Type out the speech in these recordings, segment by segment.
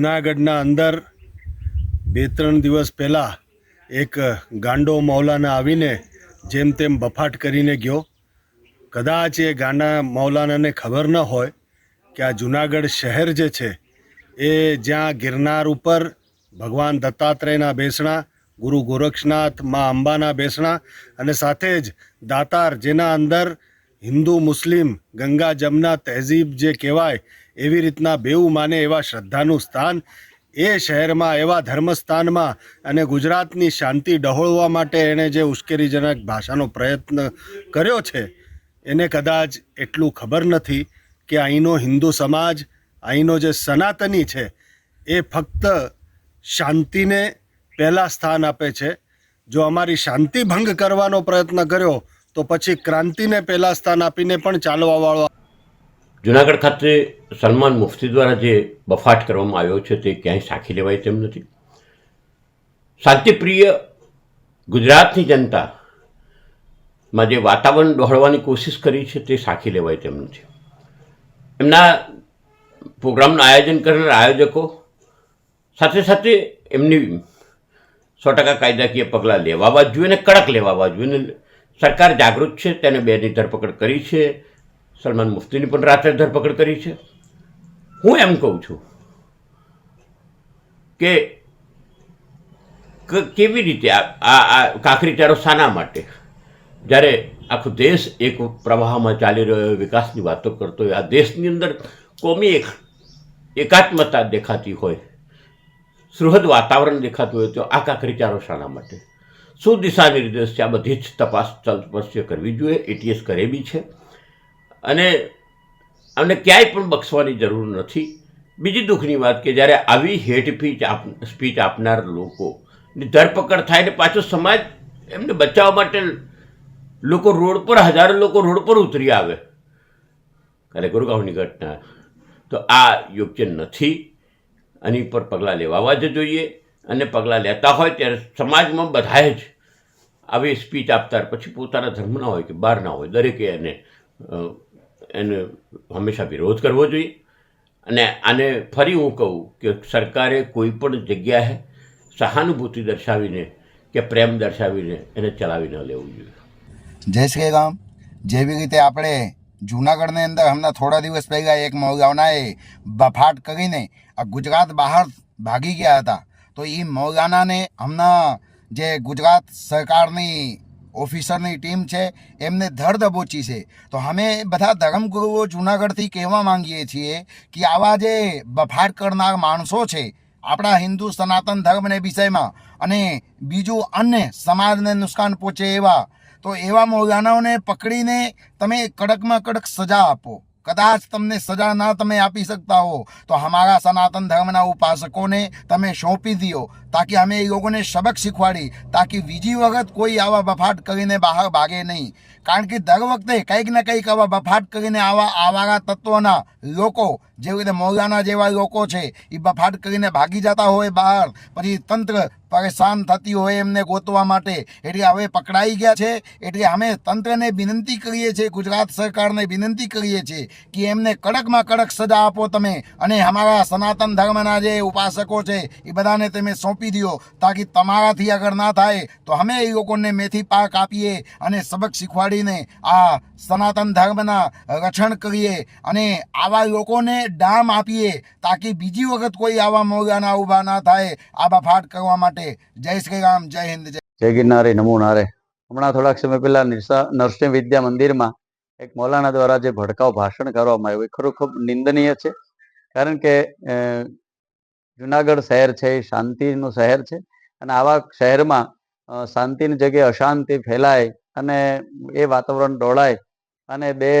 જુનાગઢના અંદર બે ત્રણ દિવસ પહેલાં એક ગાંડો મૌલાના આવીને જેમ તેમ બફાટ કરીને ગયો. કદાચ એ ગાંડા મૌલાનાને ખબર ન હોય કે આ જુનાગઢ શહેર જે છે, એ જ્યાં ગિરનાર ઉપર ભગવાન દત્તાત્રેયના બેસણા, ગુરુ ગોરક્ષનાથ મા અંબાના બેસણા અને સાથે જ દાતાર જેના અંદર હિન્દુ, મુસ્લિમ, ગંગા, જમના, તહેઝીબ જે કહેવાય, એવી રીતના બેઉ માને એવા શ્રદ્ધાનું સ્થાન. એ શહેરમાં, એવા ધર્મસ્થાનમાં અને ગુજરાતની શાંતિ ડહોળવા માટે એણે જે ઉશ્કેરીજનક ભાષાનો પ્રયત્ન કર્યો છે, એને કદાચ એટલું ખબર નથી કે અહીંનો હિન્દુ સમાજ, અહીંનો જે સનાતની છે, એ ફક્ત શાંતિને પહેલાં સ્થાન આપે છે. જો અમારી શાંતિ ભંગ કરવાનો પ્રયત્ન કર્યો તો પછી ક્રાંતિને પહેલાં સ્થાન આપીને પણ ચાલવાવાળો જુનાગઢ ખાતે સલમાન મુફ્તી દ્વારા જે બફાટ કરવામાં આવ્યો છે તે ક્યાંય સાખી લેવાય તેમ નથી. શાંતિપ્રિય ગુજરાતની જનતા માં જે વાતાવરણ દોહળવાની કોશિશ કરી છે તે સાખી લેવાય તેમ નથી. એમના પ્રોગ્રામનું આયોજન કરનાર આયોજકો સાથે સાથે એમની સો ટકા કાયદાકીય પગલાં લેવાવા જોઈએ અને કડક લેવાવા જોઈએ સરકાર જાગૃત છે, તેને બેની ધરપકડ કરી છે. સલમાન મુફ્તીની પણ રાત્રે ધરપકડ કરી છે. હું એમ કહું છું કે કેવી રીતે આ આ આ કાંકરી ચારો શાના માટે? જ્યારે આખો દેશ એક પ્રવાહમાં ચાલી રહ્યો હોય, વિકાસની વાતો કરતો હોય, આ દેશની અંદર કોમી એક, એકાત્મતા દેખાતી હોય, સૃહદ વાતાવરણ દેખાતું હોય, તો આ કાંકરી ચારો શાના માટે? શું દિશા નિર્દેશ છે? આ બધી જ તપાસ ચલપસ્ય કરવી જોઈએ. એટીએસ કરે બી છે. અને અમને ક્યાંય પણ બક્ષવાની જરૂર નથી. બીજી દુઃખની વાત કે જ્યારે આવી હેટ સ્પીચ આપ, સ્પીચ આપનાર લોકોની ધરપકડ થાય ને પાછો સમાજ એમને બચાવવા માટે લોકો રોડ પર, હજારો લોકો રોડ પર ઉતરી આવે. અને ગુરુગાંવની ઘટના. તો આ યોગ્ય નથી. આની પર પગલાં લેવાવા જ જોઈએ. અને પગલાં લેતા હોય ત્યારે સમાજમાં બધાએ જ આવી સ્પીચ આપતા, પછી પોતાના ધર્મના હોય કે બહારના હોય, દરેકે એને એને હંમેશા વિરોધ કરવો જોઈએ. અને આને ફરી હું કહું કે સરકારે કોઈ પણ જગ્યાએ સહાનુભૂતિ દર્શાવીને કે પ્રેમ દર્શાવીને એને ચલાવી ન લેવું જોઈએ. જય શ્રી રામ. જેવી રીતે આપણે જૂનાગઢની અંદર હમણાં થોડા દિવસ પહેલાં એક મૌલાનાએ બફાટ કરીને આ ગુજરાત બહાર ભાગી ગયા હતા. તો એ મૌલાનાને હમણાં જે ગુજરાત સરકારની ઓફિસરની ટીમ છે, એમને ધર દબોચી છે. તો અમે બધા ધર્મગુરુઓ જૂનાગઢથી કહેવા માંગીએ છીએ કે આવા જે બફાટ કરનાર માણસો છે, આપણા હિન્દુ સનાતન ધર્મને વિષયમાં અને બીજું અન્ય સમાજને નુકસાન પહોંચે એવા, તો એવા મૌલાનાઓને પકડીને તમે કડકમાં કડક સજા આપો. કદાચ તમને સજા ના તમે આપી શકતા હો, તો અમારા સનાતન ધર્મના ઉપાસકોને તમે સોંપી દો તાકી અમે એ લોકોને સબક શીખવાડી તાકી બીજી વખત કોઈ આવા બફાટ કરીને બહાર ભાગે નહીં કારણ કે દર વખતે કંઈક ને કંઈક આવા બફાટ કરીને આવા આવારા તત્વોના લોકો જેવી રીતે મૌલાના જેવા લોકો છે એ બફાટ કરીને ભાગી જતા હોય બહાર પછી તંત્ર પરેશાન થતી હોય એમને ગોતવા માટે એટલે હવે પકડાઈ ગયા છે એટલે અમે તંત્રને વિનંતી કરીએ છીએ ગુજરાત સરકારને વિનંતી કરીએ છીએ કે એમને કડકમાં કડક સજા આપો તમે અને અમારા સનાતન ધર્મના જે ઉપાસકો છે એ બધાને તમે સોંપી દો તાકી તમારાથી આગળ ના થાય, તો અમે એ લોકોને મેથી પાક આપીએ અને સબક શીખવાડીને આ સનાતન ધર્મના રક્ષણ કરીએ અને આવા લોકોને ડામ આપીએ, તાકી બીજી વખત કોઈ આવા મોગાના ઊભા ના થાય આવા ફાટ કરવા માટે. જય શ્રી રામ, જય હિન્દ, જય ગિરનારે, નમો નારે. હમણાં થોડાક સમય પહેલા નિરસા, નરસિંહ વિદ્યા મંદિરમાં એક મૌલાના દ્વારા જે ભડકાઉ ભાષણ કરવામાં આવ્યું, એ ખરું ખૂબ નિંદનીય છે. કારણ કે જુનાગઢ શહેર છે એ શાંતિનું શહેર છે અને આવા શહેરમાં શાંતિની જગ્યાએ અશાંતિ ફેલાય અને એ વાતાવરણ ડોળાય અને બે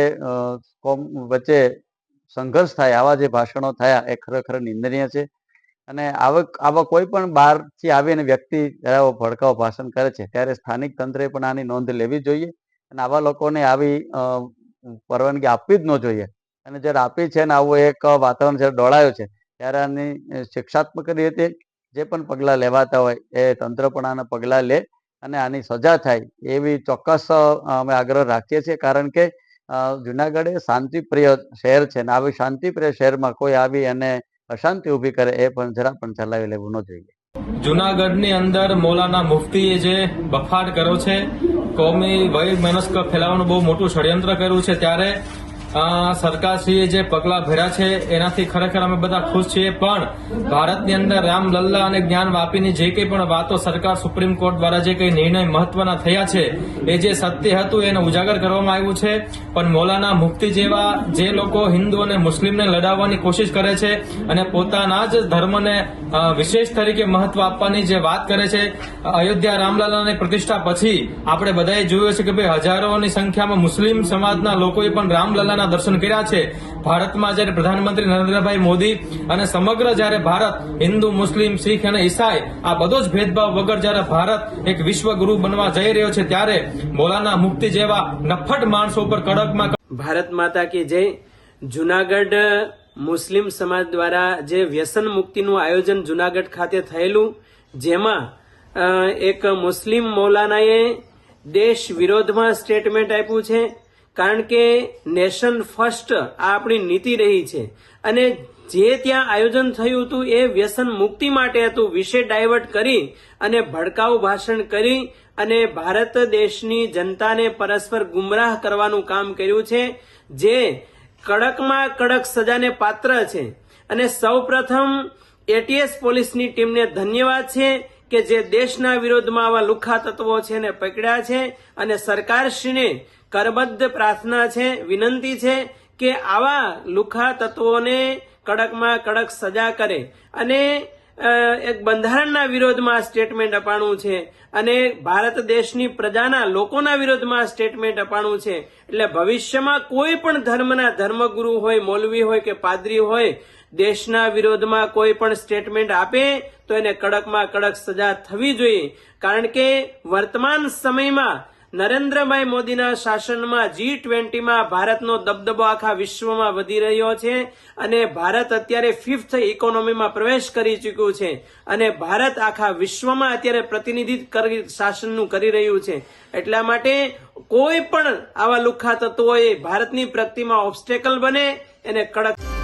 કોમ વચ્ચે સંઘર્ષ થાય, આવા જે ભાષણો થયા એ ખરેખર નિંદનીય છે અને આવક, આવા કોઈ પણ બહારથી આવીને વ્યક્તિ જ્યારે ભડકાવ ભાષણ કરે છે ત્યારે સ્થાનિક તંત્રે પણ આની નોંધ લેવી જોઈએ અને આવા લોકોને આવી પરવાનગી આપવી જ ન જોઈએ અને જ્યારે આપી છે ને આવું એક વાતાવરણ જ્યારે ડોળાયું છે ત્યારે શિક્ષાત્મક રીતે જે પણ પગલાં લેવાતા હોય, એ તંત્ર પણ આના પગલાં લે અને આની સજા થાય એવી ચોક્કસ અમે આગ્રહ રાખીએ છીએ. કારણ કે જુનાગઢ એ શાંતિપ્રિય શહેર છે ને આવી શાંતિપ્રિય શહેરમાં કોઈ આવી અને અશાંતિ ઊભી કરે એ પણ જરા પણ ચલાવી લેવું ન જોઈએ. જુનાગઢની અંદર મોલાના મુફ્તીએ જે બફાટ કર્યો છે, કોમી વય મનસ્ક ફેલાવવાનું બહુ મોટું ષડયંત્ર કર્યું છે. ત્યારે સરકારશ્રીએ જે પગલાં ભર્યા છે, એનાથી ખરેખર અમે બધા ખુશ છીએ. પણ ભારતની અંદર રામલલ્લા અને જ્ઞાન વાપીની જે કંઈ પણ વાતો સરકાર સુપ્રીમ કોર્ટ દ્વારા જે કંઈ નિર્ણય મહત્વના થયા છે, એ જે સત્ય હતું એને ઉજાગર કરવામાં આવ્યું છે. પણ મૌલાના મુક્તિ જેવા જે લોકો હિન્દુ અને મુસ્લિમને લડાવવાની કોશિશ કરે છે અને પોતાના જ ધર્મને વિશેષ તરીકે મહત્વ આપવાની જે વાત કરે છે, અયોધ્યા રામલલ્લાની પ્રતિષ્ઠા પછી આપણે બધાએ જોયું છે કે ભાઈ હજારોની સંખ્યામાં મુસ્લિમ સમાજના લોકોએ પણ રામલલ્લાના દર્શન કર્યા છે. ભારતમાં જ્યારે પ્રધાનમંત્રી નરેન્દ્રભાઈ મોદી અને સમગ્ર જ્યારે ભારત હિન્દુ, મુસ્લિમ, શીખ અને ઈસાઈ આ બધો જ ભેદભાવ વગર જ્યારે ભારત એક વિશ્વગુરુ બનવા જઈ રહ્યો છે ત્યારે મૌલાના મુક્તિ જેવા નફટ માણસો ઉપર કડકમાં ભારત માતા કી જય. જુનાગઢ મુસ્લિમ સમાજ દ્વારા જે વ્યસન મુક્તિનું આયોજન જુનાગઢ ખાતે થયેલું, જેમાં એક મુસ્લિમ મૌલાનાએ દેશ વિરોધમાં સ્ટેટમેન્ટ આપ્યું છે. કારણ કે નેશન ફર્સ્ટ આ આપણી નીતિ રહી છે. અને જે ત્યાં આયોજન થયું હતું એ વ્યસન મુક્તિ માટે હતું. વિશે ડાયવર્ટ કરી અને ભડકાઉ ભાષણ કરી અને ભારત દેશની જનતાને પરસ્પર ગુમરાહ કરવાનું કામ કર્યું છે, જે કડકમાં કડક સજાને પાત્ર છે. અને સૌપ્રથમ એટીએસ પોલીસની ટીમને ધન્યવાદ છે. કે જે દેશના વિરોધમાં આવા લુખા તત્વો છે એને પકડ્યા છે અને સરકારશ્રીને કરબદ્ધ પ્રાર્થના છે, વિનંતી છે કે આવા લુખા તત્વોને કડકમાં કડક સજા કરે. અને એક બંધારણના વિરોધમાં સ્ટેટમેન્ટ અપાણું છે અને ભારત દેશની પ્રજાના લોકોના વિરોધમાં સ્ટેટમેન્ટ અપાણું છે. એટલે ભવિષ્યમાં કોઈ પણ ધર્મના ધર્મગુરુ હોય, મૌલવી હોય કે પાદરી હોય દેશના વિરોધમાં કોઈ પણ સ્ટેટમેન્ટ આપે તો એને કડકમાં કડક સજા થવી જોઈએ. કારણ કે વર્તમાન સમયમાં નરેન્દ્રભાઈ મોદીના શાસનમાં જી ટ્વેન્ટીમાં ભારતનો દબદબો આખા વિશ્વમાં વધી રહ્યો છે અને ભારત અત્યારે ફિફ્થ ઇકોનોમીમાં પ્રવેશ કરી ચૂક્યું છે અને ભારત આખા વિશ્વમાં અત્યારે પ્રતિનિધિત્વ શાસનનું કરી રહ્યું છે. એટલા માટે કોઈ પણ આવા લુખ્ખા તત્વોએ ભારતની પ્રગતિમાં ઓબ્સ્ટેકલ બને, એને કડક